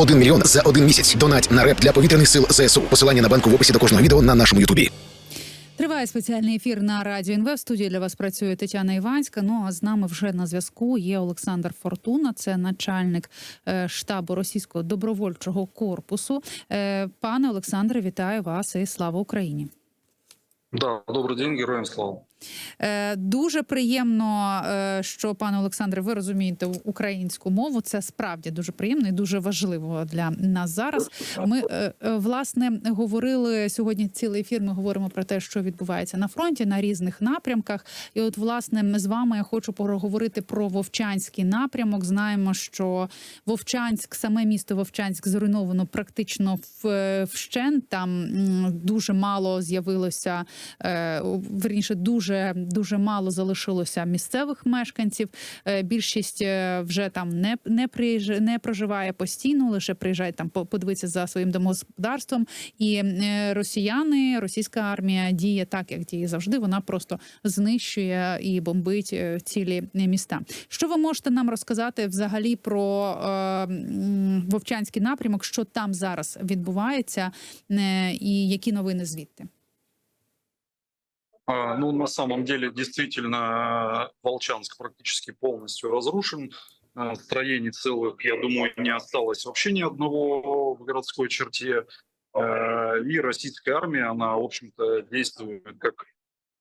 1 мільйон за один місяць. Донать на реп для повітряних сил ЗСУ. Посилання на банку в описі до кожного відео на нашому Ютубі. Триває спеціальний ефір на радіо НВ. В студії для вас працює Тетяна Іванська. Ну а з нами вже на зв'язку є Олександр Фортуна, це начальник е, штабу російського добровольчого корпусу. Е, Пане Олександре, вітаю вас і слава Україні. Да, добрый день, героям слава. Е, Дуже приємно, е, що пане Олександре, ви розумієте українську мову. Це справді дуже приємно і дуже важливо для нас зараз. Ми е, власне говорили сьогодні. Цілий ефір. Ми говоримо про те, що відбувається на фронті на різних напрямках. І, от, власне, ми з вами я хочу поговорити про Вовчанський напрямок. Знаємо, що Вовчанськ, саме місто Вовчанськ, зруйновано практично вщент. Там дуже мало з'явилося верніше, дуже дуже мало залишилося місцевих мешканців. Е, Більшість е, вже там не не приїжджає, не проживає постійно, лише приїжджають там по- подивитися за своїм домогосподарством. І е, росіяни, російська армія діє так, як діє завжди. Вона просто знищує і бомбить цілі міста. Що ви можете нам розказати взагалі про е, Вовчанський напрямок, що там зараз відбувається, е, і які новини звідти? А, Ну, на самом деле, действительно, Волчанск практически полностью разрушен. А, Строений целых, я думаю, не осталось вообще ни одного в городской черте. А, И российская армия, она, в общем-то, действует как,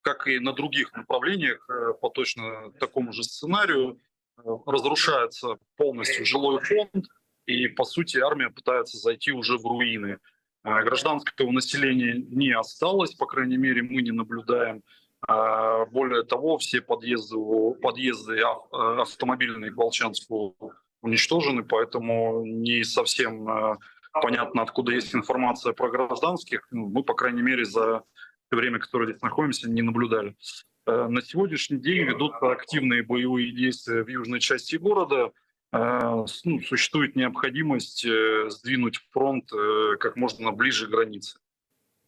как и на других направлениях э, по точно такому же сценарию. Э, Разрушается полностью жилой фонд, и, по сути, армия пытается зайти уже в руины. А, Гражданского населения не осталось, по крайней мере, мы не наблюдаем. А, Более того, все подъезды, подъезды э, автомобильные к Волчанску уничтожены, поэтому не совсем понятно, откуда есть информация про гражданских. Ну, Мы, по крайней мере, за время, которое здесь находимся, не наблюдали. Э, На сегодняшний день ведутся активные боевые действия в южной части города. С- ну, существует необходимость э, сдвинуть фронт э, как можно ближе к границе.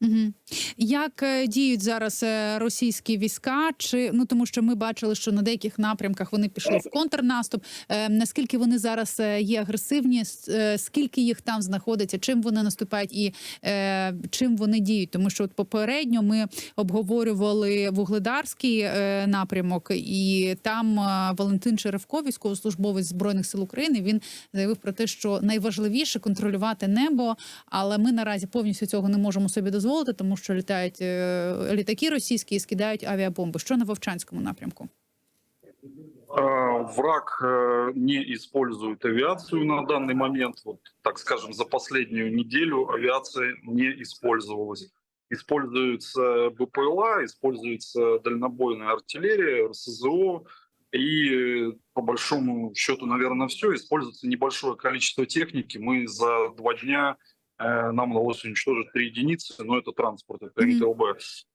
Угу. Як е, діють зараз е, російські війська? Чи ну тому, що ми бачили, що на деяких напрямках вони пішли в контрнаступ? Е, наскільки вони зараз е, є агресивні? Скільки їх там знаходиться? Чим вони наступають і е, чим вони діють? Тому що от попередньо ми обговорювали вугледарський е, напрямок, і там е, Валентин Черевко, військовослужбовець збройних сил України, він заявив про те, що найважливіше контролювати небо, але ми наразі повністю цього не можемо собі дозволити, тому що літають е, літаки російські і скидають авіабомби. Що на Вовчанському напрямку? Э, Враг э, не использует авиацию на данный момент. Вот, так скажем, за последнюю неделю авиация не использовалась. Используется БПЛА, используется дальнобойная артиллерия, РСЗО. И э, по большому счету, наверное, все. Используется небольшое количество техники. Мы за два дня э, нам удалось уничтожить три единицы, но это транспорт, это. МТЛБ.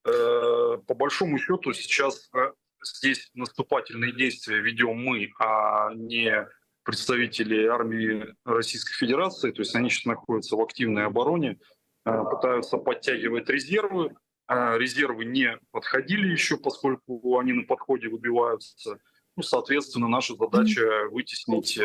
Э, По большому счету сейчас э, здесь наступательные действия ведем мы, а не представители армии Российской Федерации. То есть они сейчас находятся в активной обороне, э, пытаются подтягивать резервы. Резервы не подходили еще, поскольку они на подходе выбиваются. Ну, соответственно, наша задача вытеснить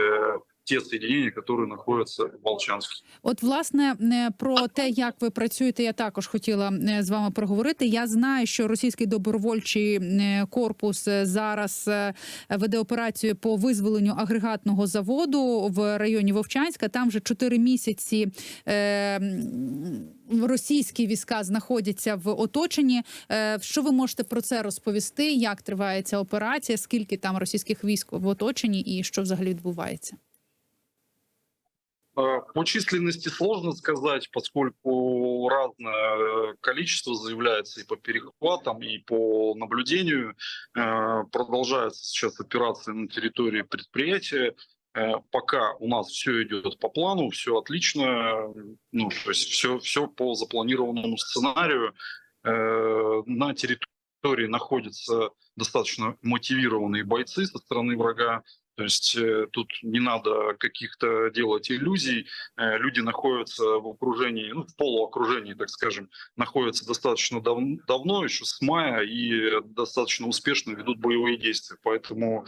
те соединения, которые находятся в Волчанске. От, власне, е, про те, як ви працюєте, я також хотіла е, з вами проговорити. Я знаю, що російський добровольчий е, корпус зараз веде операцію по визволенню агрегатного заводу в районі Вовчанська. Там вже чотири місяці. Е, Російські війська знаходяться в оточенні. Що ви можете про це розповісти? Як триває ця операція? Скільки там російських військ в оточенні, і що взагалі відбувається? Э, По численности сложно сказать, поскольку разное количество заявляется и по перехватам, и по наблюдению. Э, Продолжается сейчас операция на территории предприятия. Э, Пока у нас все идет по плану, все отлично, ну, то есть все, все по запланированному сценарию. Э, На территории находятся достаточно мотивированные бойцы со стороны врага, то есть э, тут не надо каких-то делать иллюзий. Э, люди находятся в окружении, ну, в полуокружении, так скажем, находятся достаточно дав- давно, еще с мая, и достаточно успешно ведут боевые действия. Поэтому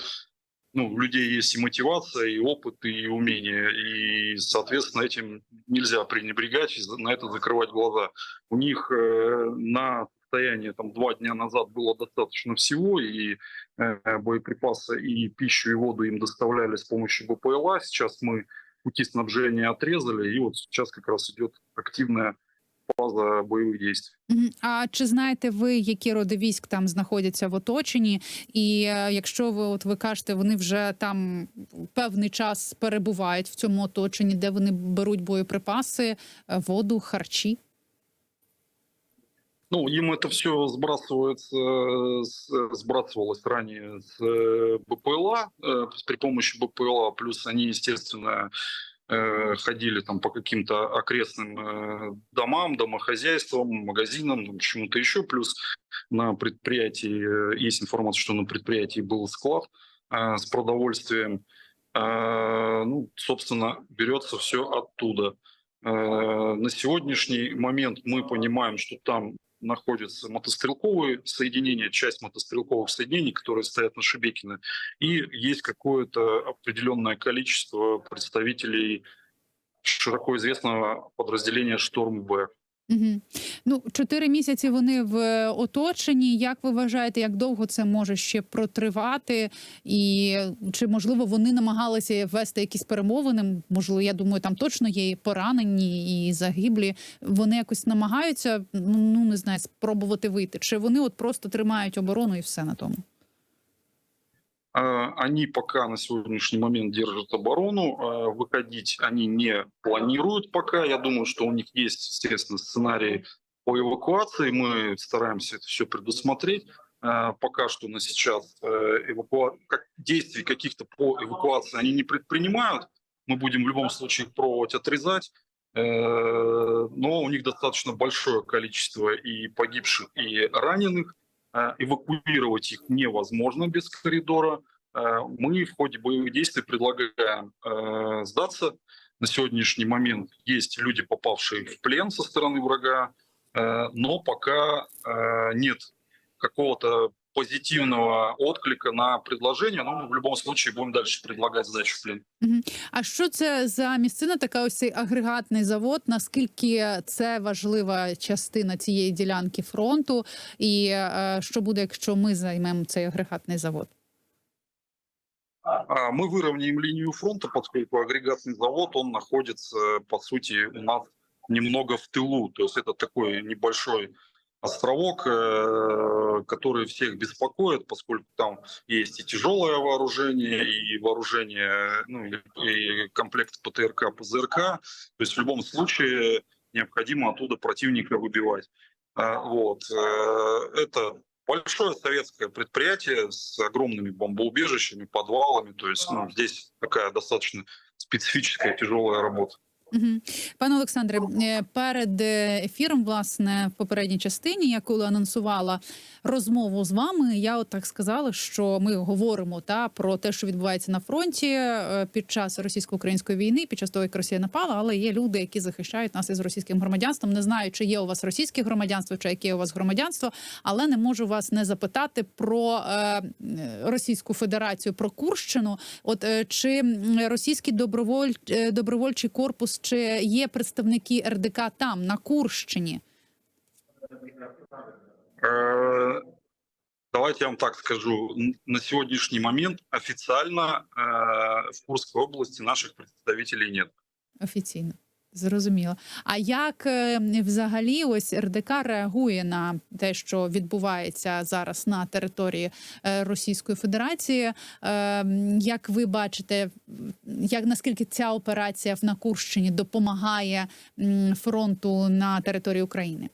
ну, у людей есть и мотивация, и опыт, и умение, и, соответственно, этим нельзя пренебрегать, и на это закрывать глаза. У них э, на состояние там два дня назад было достаточно всего, и э, боеприпасы, и пищу, и воду им доставляли с помощью БПЛА. Сейчас мы пути снабжения отрезали, и вот сейчас как раз идет активная фаза боевых действий. Мгм. А чи знаєте ви, які роди військ там знаходяться в оточенні? І е, якщо ви от ви кажете, вони вже там певний час перебувають в цьому оточенні, де вони беруть боєприпаси, е, воду, харчі? Ну, им это все сбрасывается, э, с- сбрасывалось ранее с э, БПЛА, э, при помощи БПЛА, плюс они, естественно, э, ходили там по каким-то окрестным э, домам, домохозяйствам, магазинам, чему-то еще, плюс на предприятии, э, есть информация, что на предприятии был склад э, с продовольствием, Э, ну, собственно, берется все оттуда. Э, На сегодняшний момент мы понимаем, что там находятся мотострелковые соединения, часть мотострелковых соединений, которые стоят на Шебекино, и есть какое-то определенное количество представителей широко известного подразделения «Шторм-Б». Угу. Ну, чотири місяці вони в е, оточенні. Як ви вважаєте, як довго це може ще протривати? І чи можливо вони намагалися вести якісь перемовини? Можливо, я думаю, там точно є і поранені і загиблі. Вони якось намагаються ну не знаю, спробувати вийти. Чи вони от просто тримають оборону і все на тому? А, Они пока на сегодняшний момент держат оборону. а Выходить они не планируют пока. Я думаю, что у них есть, естественно, сценарий по эвакуации. Мы стараемся это все предусмотреть. А, Пока что на сейчас э, эвакуа... действий каких-то по эвакуации они не предпринимают. Мы будем в любом случае их пробовать отрезать. Э, Но у них достаточно большое количество и погибших, и раненых. Э, Эвакуировать их невозможно без коридора. Э, Мы в ходе боевых действий предлагаем э, сдаться. На сегодняшний момент есть люди, попавшие в плен со стороны врага, но пока нет какого-то позитивного отклика на предложение, но мы в любом случае будем дальше предлагать сдачу в плен. А що це за місцина? Така ось цей агрегатний завод? Наскільки це важлива частина цієї ділянки фронту? І е, що буде, якщо ми займемо цей агрегатний завод? А Мы выровняем линию фронта, поскольку агрегатный завод, он находится, по сути, у нас немного в тылу. То есть это такой небольшой островок, э, который всех беспокоит, поскольку там есть и тяжелое вооружение, и вооружение, ну, и комплект ПТРК, ПЗРК. То есть в любом случае необходимо оттуда противника выбивать. А, Вот. э, Это большое советское предприятие с огромными бомбоубежищами, подвалами. То есть ну, здесь такая достаточно специфическая тяжелая работа. Угу. Пане Олександре, е, перед е, ефіром, власне, в попередній частині, я коли анонсувала розмову з вами, я от так сказала, що ми говоримо та про те, що відбувається на фронті е, під час російсько-української війни, під час того, як Росія напала, але є люди, які захищають нас із російським громадянством. Не знаю, чи є у вас російське громадянство, чи яке у вас громадянство, але не можу вас не запитати про Російську Федерацію, про Курщину. От чи російський доброволь, добровольчий корпус, чи є представники РДК там на Курщині? Э, Давайте я вам так скажу. На сегодняшний момент официально э, в Курской области наших представителей нет. Офіційно. Зрозуміло. А як е, взагалі ось РДК реагує на те, що відбувається зараз на території е, Російської Федерації? Е, Як ви бачите, як наскільки ця операція на Курщині допомагає фронту на території України?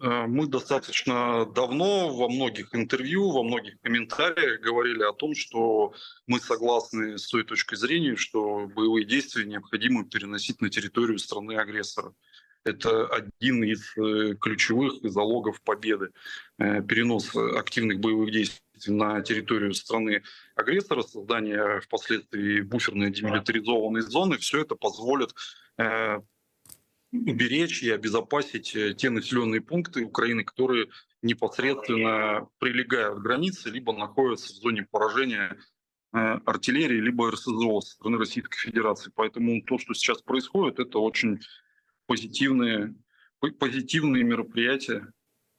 Э, Мы достаточно давно во многих интервью, во многих комментариях говорили о том, что мы согласны с той точкой зрения, что боевые действия необходимо переносить на территорию страны-агрессора. Это один из э, ключевых залогов победы. Э, Перенос активных боевых действий на территорию страны-агрессора, создание впоследствии буферной демилитаризованной зоны, все это позволит уберечь и обезопасить э, те населенные пункты Украины, которые непосредственно прилегают к границе, либо находятся в зоне поражения э, артиллерии, либо РСЗО со стороны Российской Федерации. Поэтому то, что сейчас происходит, это очень позитивные, по- позитивные мероприятия.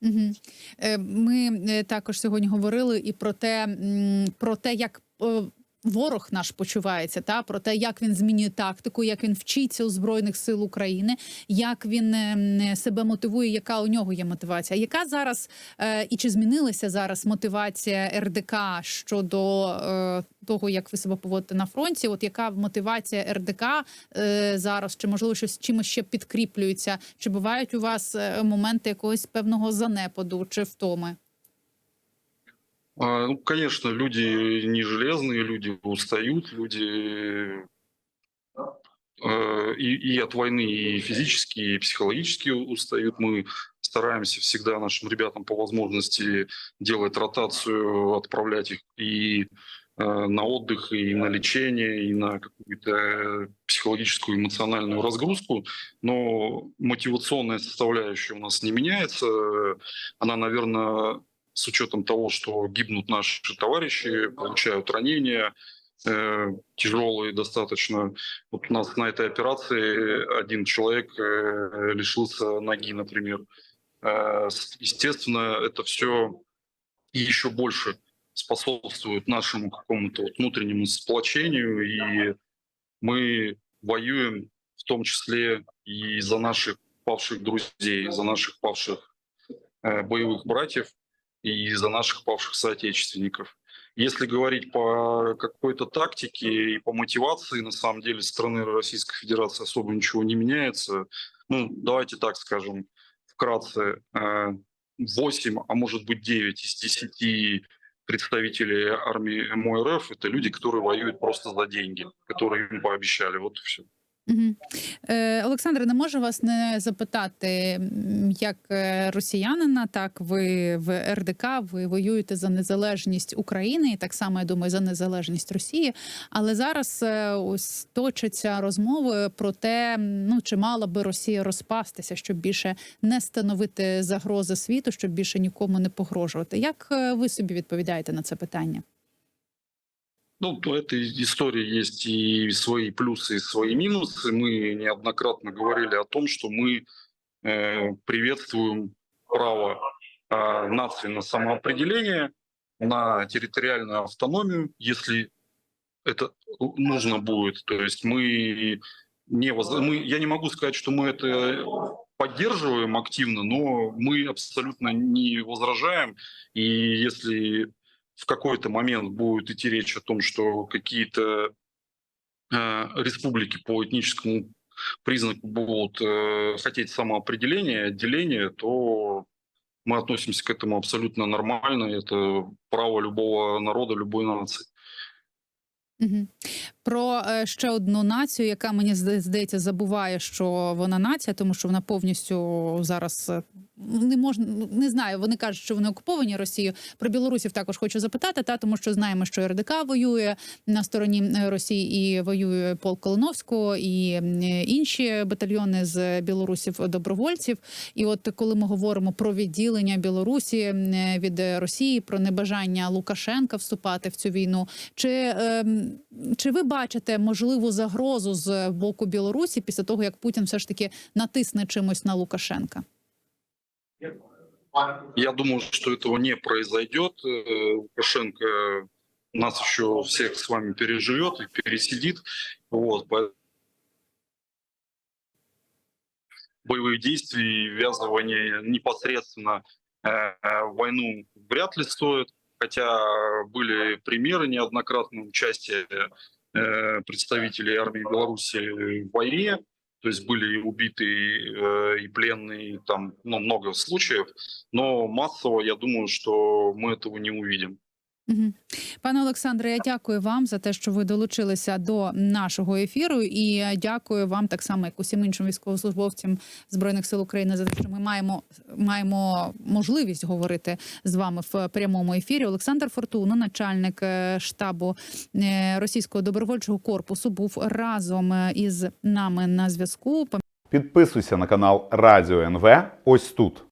Угу. Ми також сьогодні говорили і про те, про те, як ворог наш почувається, та про те, як він змінює тактику, як він вчиться у збройних сил України, як він е, себе мотивує, яка у нього є мотивація. Яка зараз е, і чи змінилася зараз мотивація РДК щодо е, того, як ви себе поводите на фронті? От яка мотивація РДК е, зараз? Чи можливо щось чимось ще підкріплюється? Чи бувають у вас е, моменти якогось певного занепаду чи втоми? А, Ну, конечно, люди не железные, люди устают, люди э, и, и от войны и физически, и психологически устают. Мы стараемся всегда нашим ребятам по возможности делать ротацию, отправлять их и э, на отдых, и на лечение, и на какую-то психологическую, эмоциональную разгрузку. Но мотивационная составляющая у нас не меняется. Она, наверное, с учетом того, что гибнут наши товарищи, получают ранения, э, тяжелые достаточно. Вот у нас на этой операции один человек э, лишился ноги, например. Э, естественно, это все еще больше способствует нашему какому-то вот внутреннему сплочению, и мы воюем в том числе и за наших павших друзей, за наших павших э, боевых братьев и за наших павших соотечественников. Если говорить по какой-то тактике и по мотивации, на самом деле, со стороны Российской Федерации особо ничего не меняется. Ну, давайте так скажем, вкратце, э, 8, а может быть 9 из 10 представителей армии МОРФ – это люди, которые воюют просто за деньги, которые им пообещали. Вот и все. Угу. Олександре, не можу вас не запитати, як е, росіянина, так ви в РДК, ви воюєте за незалежність України, і так само я думаю, за незалежність Росії. Але зараз е, ось точаться розмови про те, ну чи мала би Росія розпастися, щоб більше не становити загрози світу, щоб більше нікому не погрожувати. Як ви собі відповідаєте на це питання? Ну, у этой истории есть и свои плюсы, и свои минусы. Мы неоднократно говорили о том, что мы э, приветствуем право э, нации на самоопределение, на территориальную автономию, если это нужно будет. То есть мы не воз... мы, я не могу сказать, что мы это поддерживаем активно, но мы абсолютно не возражаем. И если в какой-то момент будет идти речь о том, что какие-то э, республики по этническому признаку будут э, хотеть самоопределения, отделения, то мы относимся к этому абсолютно нормально. Это право любого народа, любой нации. Про е, ще одну націю, яка мені здається забуває, що вона нація, тому що вона повністю зараз е, не можна не знаю. Вони кажуть, що вони окуповані Росією. Про білорусів також хочу запитати, та тому що знаємо, що РДК воює на стороні е, Росії і воює полк Колоновського і інші батальйони з білорусів добровольців. І от коли ми говоримо про відділення Білорусі від Росії, про небажання Лукашенка вступати в цю війну, чи, ем, чи ви бачите можливу загрозу з боку Білорусі після того, як Путін все ж таки натисне чимось на Лукашенка? Я думаю, что этого не произойдет. Э, Лукашенко нас еще всех с вами переживет и пересидит. Вот, поэтому боевых действий, и ввязывание непосредственно э, в войну вряд ли стоит. Хотя были примеры неоднократного участия э, представителей армии Беларуси в войне. То есть были и убиты э, и пленные, там ну, много случаев. Но массово, я думаю, что мы этого не увидим. Пане Олександре, я дякую вам за те, що ви долучилися до нашого ефіру, і дякую вам так само, як усім іншим військовослужбовцям збройних сил України, за те, що ми маємо маємо можливість говорити з вами в прямому ефірі. Олександр Фортуна, начальник е, штабу е, російського добровольчого корпусу, був разом е, із нами на зв'язку. Підписуйся на канал Радіо НВ ось тут.